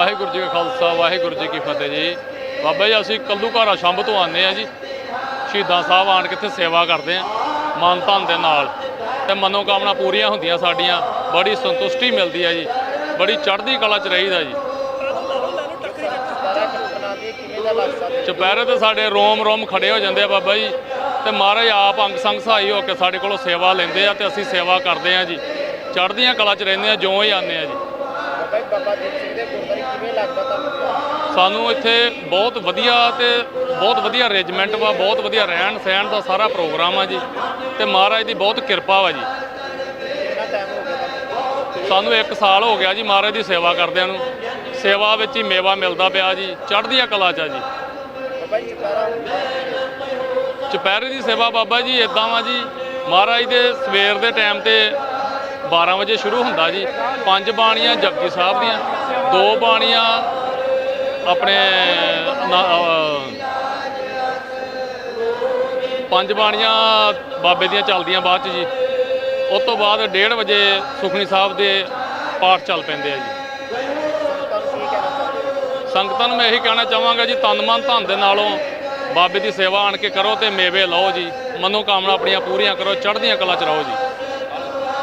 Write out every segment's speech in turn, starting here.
ਵਾਹਿਗੁਰੂ ਜੀ ਕਾ ਖਾਲਸਾ, ਵਾਹਿਗੁਰੂ ਜੀ ਕੀ ਫਤਿਹ ਜੀ। ਬਾਬਾ ਜੀ, ਅਸੀਂ ਕੱਲੂ ਘਾਰਾ ਸ਼ੰਭ ਤੋਂ ਆਉਂਦੇ ਆ ਜੀ। ਸ਼ਹੀਦਾਂ ਸਾਹਿਬ ਆਣ ਕੇ ਇੱਥੇ ਸੇਵਾ ਕਰਦੇ ਆ, ਮਨ ਧਨ ਦੇ ਨਾਲ। ਤੇ ਮਨੋ ਕਾਮਨਾ ਪੂਰੀਆਂ ਹੁੰਦੀਆਂ ਸਾਡੀਆਂ, ਬੜੀ ਸੰਤੁਸ਼ਟੀ ਮਿਲਦੀ ਆ ਜੀ। ਬੜੀ ਚੜ੍ਹਦੀ ਕਲਾ ਚ ਰਹੀਦਾ ਜੀ। ਚੁਪਹਿਰੇ ਤੇ ਸਾਡੇ ਰੋਮ ਰੋਮ ਖੜੇ ਹੋ ਜਾਂਦੇ ਆ ਬਾਬਾ ਜੀ। ਤੇ ਮਹਾਰਾਜ ਆਪ ਅੰਗ ਸੰਗ ਸਹਾਈ ਹੋ ਕੇ ਸਾਡੇ ਕੋਲੋਂ ਸੇਵਾ ਲੈਂਦੇ ਆ ਤੇ ਅਸੀਂ ਸੇਵਾ ਕਰਦੇ ਆ ਜੀ। ਚੜ੍ਹਦੀਆਂ ਕਲਾ ਚ ਰਹਿੰਦੇ ਆ, ਜਿਉਂ ਹੀ ਆਉਂਦੇ ਆ ਜੀ। ਬਾਬਾ ਜੀ ਬਾਬਾ ਦੀਪ ਸਿੰਘ ਦੇ ਗੁਰਦੁਆਰੇ ਕਿਵੇਂ ਲੱਗਦਾ ਤੁਹਾਨੂੰ? ਸਾਨੂੰ ਇੱਥੇ ਬਹੁਤ ਵਧੀਆ ਤੇ ਬਹੁਤ ਵਧੀਆ ਅਰੇਂਜਮੈਂਟ ਵਾ ਬਹੁਤ ਵਧੀਆ ਰਹਿਣ ਸਹਿਣ ਦਾ ਸਾਰਾ ਪ੍ਰੋਗਰਾਮ ਆ ਜੀ। ਤੇ ਮਹਾਰਾਜ ਦੀ ਬਹੁਤ ਕਿਰਪਾ ਵਾ ਜੀ। ਸਾਨੂੰ 1 ਸਾਲ ਹੋ ਗਿਆ ਜੀ ਮਹਾਰਾਜ ਦੀ ਸੇਵਾ ਕਰਦਿਆਂ ਨੂੰ। ਸੇਵਾ ਵਿੱਚ ਹੀ ਮੇਵਾ ਮਿਲਦਾ ਪਿਆ ਜੀ ਚੜ੍ਹਦੀਆਂ ਕਲਾ ਚ ਆ ਜੀ। ਚੁਪਹਿਰੇ ਦੀ ਸੇਵਾ ਬਾਬਾ ਜੀ ਇਦਾਂ ਵਾ ਜੀ। ਮਹਾਰਾਜ ਦੇ ਸਵੇਰ ਦੇ ਟਾਈਮ ਤੇ 12 ਵਜੇ ਸ਼ੁਰੂ ਹੁੰਦਾ ਜੀ। ਪੰਜ ਬਾਣੀਆਂ ਜਪਜੀ ਸਾਹਿਬ ਦੀਆਂ, ਦੋ ਬਾਣੀਆਂ ਆਪਣੇ ਪੰਜ ਬਾਣੀਆਂ ਬਾਬੇ ਦੀਆਂ ਚੱਲਦੀਆਂ ਬਾਅਦ ਚ ਜੀ। ਉਸ ਤੋਂ ਬਾਅਦ 1:30 ਵਜੇ ਸੁਖਣੀ ਸਾਹਿਬ ਦੇ ਪਾਠ ਚੱਲ ਪੈਂਦੇ ਆ ਜੀ। ਸੰਗਤਾਂ ਨੂੰ ਮੈਂ ਇਹੀ ਕਹਿਣਾ ਚਾਹਾਂਗਾ ਜੀ, ਤਨ ਮਨ ਧਨ ਦੇ ਨਾਲੋਂ ਬਾਬੇ ਦੀ ਸੇਵਾ ਆਣ ਕੇ ਕਰੋ ਤੇ ਮੇਵੇ ਲਓ ਜੀ। ਮਨੋ ਕਾਮਨਾ ਆਪਣੀਆਂ ਪੂਰੀਆਂ ਕਰੋ, ਚੜ੍ਹਦੀਆਂ ਕਲਾ ਚ ਰਹੋ ਜੀ।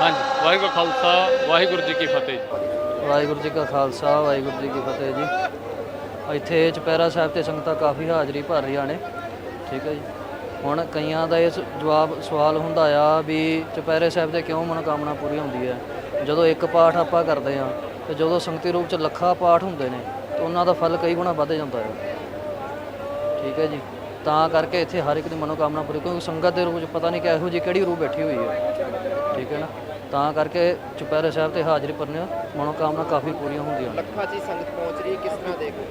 ਹਾਂਜੀ, ਵਾਹਿਗੁਰੂ ਖਾਲਸਾ, ਵਾਹਿਗੁਰੂ ਜੀ ਕੀ ਫਤਿਹ ਵਾਹਿਗੁਰੂ ਜੀ ਕਾ ਖਾਲਸਾ, ਵਾਹਿਗੁਰੂ ਜੀ ਕੀ ਫਤਿਹ ਜੀ। ਇੱਥੇ ਚੁਪਹਿਰਾ ਸਾਹਿਬ ਤੇ ਸੰਗਤਾਂ ਕਾਫੀ ਹਾਜ਼ਰੀ ਭਰ ਰਹੀਆਂ ਨੇ। ਠੀਕ ਹੈ ਜੀ। ਹੁਣ ਕਈਆਂ ਦਾ ਇਸ ਜਵਾਬ ਸਵਾਲ ਹੁੰਦਾ ਆ ਵੀ ਚੁਪਹਿਰੇ ਸਾਹਿਬ ਤੇ ਕਿਉਂ ਮਨੋਕਾਮਨਾ ਪੂਰੀ ਹੁੰਦੀ ਹੈ? ਜਦੋਂ ਇੱਕ ਪਾਠ ਆਪਾਂ ਕਰਦੇ ਆ ਤੇ ਜਦੋਂ ਸੰਗਤੀ ਰੂਪ ਚ ਲੱਖਾਂ ਪਾਠ ਹੁੰਦੇ ਨੇ, ਤੇ ਉਹਨਾਂ ਦਾ ਫਲ ਕਈ ਗੁਣਾ ਵੱਧ ਜਾਂਦਾ ਹੈ ਠੀਕ ਹੈ ਜੀ। ਤਾਂ ਕਰਕੇ ਇੱਥੇ ਹਰ ਇੱਕ ਦੀ ਮਨੋਕਾਮਨਾ ਪੂਰੀ ਕਿਉਂਕਿ ਸੰਗਤ ਦੇ ਰੂਪ ਚ ਪਤਾ ਨਹੀਂ ਕਿਹੋ ਜੀ ਕਿਹੜੀ ਰੂਪ ਬੈਠੀ ਹੋਈ ਹੈ। ਠੀਕ ਹੈ ਨਾ? ਤਾਂ ਕਰਕੇ ਚੁਪਹਿਰੇ ਸਾਹਿਬ ਤੇ ਹਾਜ਼ਰੀ ਭਰਨੇ ਮਨੋਕਾਮਨਾ ਕਾਫੀ ਪੂਰੀਆਂ ਹੁੰਦੀਆਂ ਨੇ। ਲੱਖਾਂ ਜੀ ਸੰਗਤ ਪਹੁੰਚ ਰਹੀ ਹੈ। ਕਿਸ ਤਰ੍ਹਾਂ ਦੇਖੋ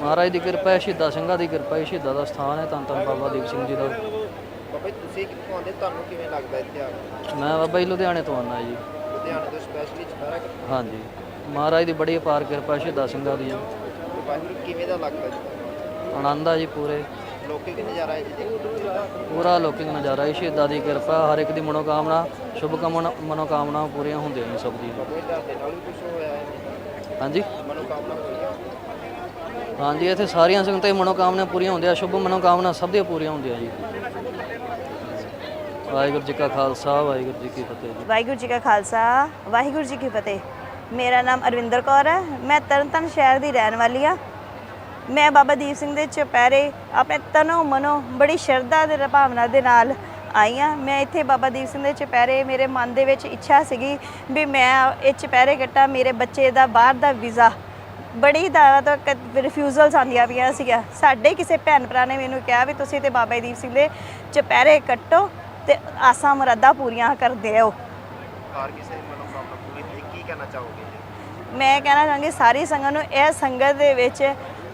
ਮਹਾਰਾਜ ਦੀ ਕਿਰਪਾ ਹੈ ਸ਼ਹੀਦਾਂ ਸਿੰਘਾਂ ਦੀ ਕਿਰਪਾ ਹੈ ਸ਼ਹੀਦਾਂ ਦਾ ਸਥਾਨ ਹੈ ਧੰਨ ਧੰਨ ਬਾਬਾ ਦੀਪ ਸਿੰਘ ਜੀ ਦਾ। ਬਾਬਾ ਜੀ ਤੁਸੀਂ ਕਿੱਥੋਂ ਆਉਂਦੇ? ਤੁਹਾਨੂੰ ਕਿਵੇਂ ਲੱਗਦਾ ਇੱਥੇ ਆ ਕੇ? ਮੈਂ ਬਾਬਾ ਜੀ ਲੁਧਿਆਣੇ ਤੋਂ ਆਉਣਾ ਜੀ। ਲੁਧਿਆਣੇ ਤੋਂ ਸਪੈਸ਼ਲੀ ਚੁਪਹਿਰਾ ਹਾਂਜੀ। ਮਹਾਰਾਜ ਦੀ ਬੜੀ ਅਪਾਰ ਕਿਰਪਾ ਸ਼ਹੀਦਾਂ ਸਿੰਘਾਂ ਦੀ। ਵਾਹਿਗੁਰੂ ਕਿਵੇਂ ਦਾ ਲੱਗਦਾ ਜੀ? ਆਨੰਦ ਆ ਜੀ ਪੂਰੇ। ਲੋਕੀ ਕਿ ਨਜ਼ਾਰਾ ਹੈ ਜੀ ਦੇਖੋ ਪੂਰਾ ਲੋਕਿਕ ਨਜ਼ਾਰਾ ਹੈ ਸ਼ਹੀਦਾਂ ਦੀ ਕਿਰਪਾ ਹਰ ਇੱਕ ਦੀ ਮਨੋਕਾਮਨਾ ਸ਼ੁਭ ਕਾਮਨਾ ਮਨੋਕਾਮਨਾ ਪੂਰੀਆਂ ਹੁੰਦੀਆਂ ਨੇ ਸਭ ਦੀ। ਹਾਂਜੀ? ਹਾਂਜੀ ਇੱਥੇ ਸਾਰੀਆਂ ਸੰਗਤਾਂ ਦੀ ਮਨੋਕਾਮਨਾ ਪੂਰੀਆਂ ਹੁੰਦੀਆਂ ਸ਼ੁਭ ਮਨੋਕਾਮਨਾ ਸਭ ਦੀਆਂ ਪੂਰੀਆਂ ਹੁੰਦੀਆਂ ਜੀ। ਵਾਹਿਗੁਰੂ ਜੀ ਕਾ ਖਾਲਸਾ ਵਾਹਿਗੁਰੂ ਜੀ ਕੀ ਫਤਿਹ ਜੀ। ਵਾਹਿਗੁਰੂ ਜੀ ਕਾ ਖਾਲਸਾ ਵਾਹਿਗੁਰੂ ਜੀ ਕੀ ਫਤਿਹ। ਮੇਰਾ ਨਾਮ ਅਰਵਿੰਦਰ ਕੌਰ ਹੈ ਮੈਂ ਤਰਨਤਾਰਨ ਸ਼ਹਿਰ ਦੀ ਰਹਿਣ ਵਾਲੀ ਆ ਮੈਂ ਬਾਬਾ ਦੀਪ ਸਿੰਘ ਦੇ ਚੁਪਹਿਰੇ ਆਪਣੇ ਤਨੋ ਮਨੋ ਬੜੀ ਸ਼ਰਧਾ ਦੇ ਭਾਵਨਾ ਦੇ ਨਾਲ ਆਈ ਆ ਮੈਂ ਇੱਥੇ ਬਾਬਾ ਦੀਪ ਸਿੰਘ ਦੇ ਚੁਪਹਿਰੇ ਮੇਰੇ ਮਨ ਦੇ ਵਿੱਚ ਇੱਛਾ ਸੀਗੀ ਵੀ ਮੈਂ ਇਹ ਚੁਪਹਿਰੇ ਕੱਟਾ ਮੇਰੇ ਬੱਚੇ ਦਾ ਬਾਹਰ ਦਾ ਵੀਜ਼ਾ। ਬੜੀ ਦਾਵਾ ਤੋਂ ਰਿਫਿਊਜ਼ਲਸ ਆਉਂਦੀਆਂ ਪਈਆਂ ਸੀਗੀਆਂ। ਸਾਡੇ ਕਿਸੇ ਭੈਣ ਭਰਾ ਨੇ ਮੈਨੂੰ ਕਿਹਾ ਵੀ ਤੁਸੀਂ ਤੇ ਬਾਬਾ ਦੀਪ ਸਿੰਘ ਦੇ ਚੁਪਹਿਰੇ ਕੱਟੋ ਤੇ ਆਸਾਂ ਮੁਰਾਦਾਂ ਪੂਰੀਆਂ ਕਰਦੇ ਹੋ ਹਰ ਕਿਸੇ ਦੀ ਮਨੋਕਾਮਨਾ ਪੂਰੀ ਹੋਈ ਕੀ ਕਹਿਣਾ ਚਾਹੋਗੇ ਜੀ? ਮੈਂ ਕਹਿਣਾ ਚਾਹਾਂਗੀ ਸਾਰੀ ਸੰਗਤ ਨੂੰ ਇਹ ਸੰਗਤ ਦੇ ਵਿੱਚ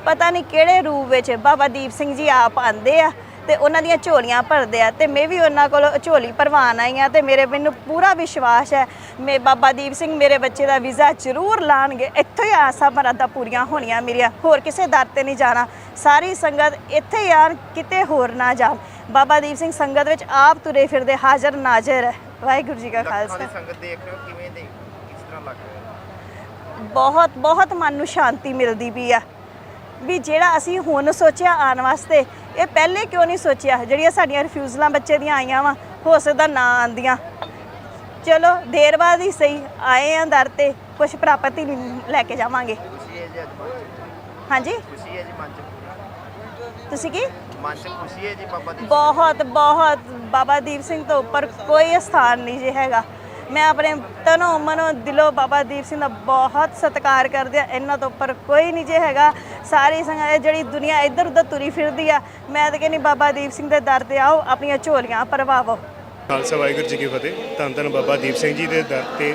ਪਤਾ ਨਹੀਂ ਕਿਹੜੇ ਰੂਪ ਵਿੱਚ ਬਾਬਾ ਦੀਪ ਸਿੰਘ ਜੀ ਆਪ ਆਂਦੇ ਆ ਤੇ ਉਹਨਾਂ ਦੀਆਂ ਝੋਲੀਆਂ ਭਰਦੇ ਆ ਤੇ ਮੈਂ ਵੀ ਉਹਨਾਂ ਕੋਲ ਝੋਲੀ ਭਰਵਾਨ ਆਈ ਆ ਤੇ ਮੇਰੇ ਮੈਨੂੰ ਪੂਰਾ ਵਿਸ਼ਵਾਸ ਹੈ ਮੇ ਬਾਬਾ ਦੀਪ ਸਿੰਘ ਮੇਰੇ ਬੱਚੇ ਦਾ ਵੀਜ਼ਾ ਜ਼ਰੂਰ ਲਾਣਗੇ ਇੱਥੋਂ ਹੀ ਆਸਾਂ ਮਰਾਦਾਂ ਪੂਰੀਆਂ ਹੋਣੀਆਂ ਮੇਰੀਆਂ ਹੋਰ ਕਿਸੇ ਦਰ ਤੇ ਨਹੀਂ ਜਾਣਾ ਸਾਰੀ ਸੰਗਤ ਇੱਥੇ ਆਣ ਕਿਤੇ ਹੋਰ ਨਾ ਜਾਣ। ਬਾਬਾ ਦੀਪ ਸਿੰਘ ਸੰਗਤ ਵਿੱਚ ਆਪ ਤੁਰੇ ਫਿਰਦੇ ਹਾਜ਼ਰ ਨਾਜ਼ਰ ਹੈ। ਵਾਹਿਗੁਰੂ ਜੀ ਕਾ ਖਾਲਸਾ। ਸੰਗਤ ਦੇਖ ਰਹੇ ਹੋ ਕਿਵੇਂ ਦੇ ਕਿਸ ਤਰ੍ਹਾਂ ਲੱਗ ਰਿਹਾ? ਬਹੁਤ ਬਹੁਤ ਮਨ ਨੂੰ ਸ਼ਾਂਤੀ ਮਿਲਦੀ ਵੀ ਆ। ਵੀ ਜਿਹੜਾ ਅਸੀਂ ਹੁਣ ਸੋਚਿਆ ਆਉਣ ਵਾਸਤੇ ਇਹ ਪਹਿਲੇ ਕਿਉਂ ਨਹੀਂ ਸੋਚਿਆ? ਜਿਹੜੀਆਂ ਸਾਡੀਆਂ ਰਿਫਿਊਜ਼ਲਾਂ ਬੱਚੇ ਦੀਆਂ ਆਈਆਂ ਵਾ ਹੋ ਸਕਦਾ ਨਾ ਆਂਦੀਆਂ ਚਲੋ ਦੇਰ ਬਾਅਦ ਹੀ ਸਹੀ ਆਏ ਆਂ ਦਰ ਤੇ ਕੁਝ ਪ੍ਰਾਪਤੀ ਲੈ ਕੇ ਜਾਵਾਂਗੇ। ਹਾਂਜੀ? ਤੁਸੀਂ ਕੀ? ਬਹੁਤ ਬਹੁਤ। ਬਾਬਾ ਦੀਪ ਸਿੰਘ ਤੋਂ ਉੱਪਰ ਕੋਈ ਸਥਾਨ ਨਹੀਂ ਜੇ ਹੈਗਾ। ਮੈਂ ਆਪਣੇ ਤਨੋਂ ਮਨੋਂ ਦਿਲੋਂ ਬਾਬਾ ਦੀਪ ਸਿੰਘ ਦਾ ਬਹੁਤ ਸਤਿਕਾਰ ਕਰਦੀ ਆ ਇਹਨਾਂ ਤੋਂ ਉੱਪਰ ਕੋਈ ਨਹੀਂ ਜੇ ਹੈਗਾ। ਸਾਰੀ ਸੰਗਤ ਜਿਹੜੀ ਦੁਨੀਆ ਇੱਧਰ ਉੱਧਰ ਤੁਰੀ ਫਿਰਦੀ ਆ, ਮੈਂ ਤਾਂ ਕਹਿੰਦੀ ਬਾਬਾ ਦੀਪ ਸਿੰਘ ਦੇ ਦਰ ਤੇ ਆਓ, ਆਪਣੀਆਂ ਝੋਲੀਆਂ ਭਰਵਾਵੋ। ਖਾਲਸਾ ਵਾਹਿਗੁਰੂ ਜੀ ਕੀ ਫਤਿਹ। ਧੰਨ ਧੰਨ ਬਾਬਾ ਦੀਪ ਸਿੰਘ ਜੀ ਦੇ ਦਰ ਤੇ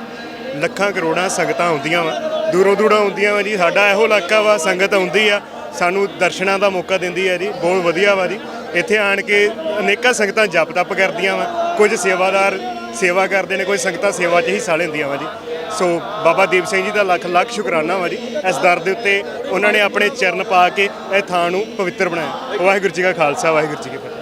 ਲੱਖਾਂ ਕਰੋੜਾਂ ਸੰਗਤਾਂ ਆਉਂਦੀਆਂ ਵਾ। ਦੂਰੋਂ ਦੂਰੋਂ ਆਉਂਦੀਆਂ ਵਾ ਜੀ। ਸਾਡਾ ਇਹੋ ਇਲਾਕਾ ਵਾ, ਸੰਗਤ ਆਉਂਦੀ ਆ। ਸਾਨੂੰ ਦਰਸ਼ਨਾਂ ਦਾ ਮੌਕਾ ਦਿੰਦੀ ਆ ਜੀ। ਬਹੁਤ ਵਧੀਆ ਵਾ ਜੀ। ਇੱਥੇ ਆਣ ਕੇ ਅਨੇਕਾਂ ਸੰਗਤਾਂ ਜਪ ਤਪ ਕਰਦੀਆਂ ਵਾ। ਕੁਝ ਸੇਵਾਦਾਰ ਸੇਵਾ ਕਰਦੇ ਨੇ, ਕੋਈ ਸੰਗਤਾਂ ਸੇਵਾ 'ਚ ਹਿੱਸਾ ਲੈਂਦੀਆਂ ਵਾ ਜੀ। ਸੋ ਬਾਬਾ ਦੀਪ ਸਿੰਘ ਜੀ ਦਾ ਲੱਖ ਲੱਖ ਸ਼ੁਕਰਾਨਾ ਵਾ ਜੀ। ਇਸ ਦਰ ਦੇ ਉੱਤੇ ਉਹਨਾਂ ਨੇ ਆਪਣੇ ਚਰਨ ਪਾ ਕੇ ਇਹ ਥਾਂ ਨੂੰ ਪਵਿੱਤਰ ਬਣਾਇਆ। ਵਾਹਿਗੁਰੂ ਜੀ ਕਾ ਖਾਲਸਾ, ਵਾਹਿਗੁਰੂ ਜੀ ਕੀ ਫਤਿਹ।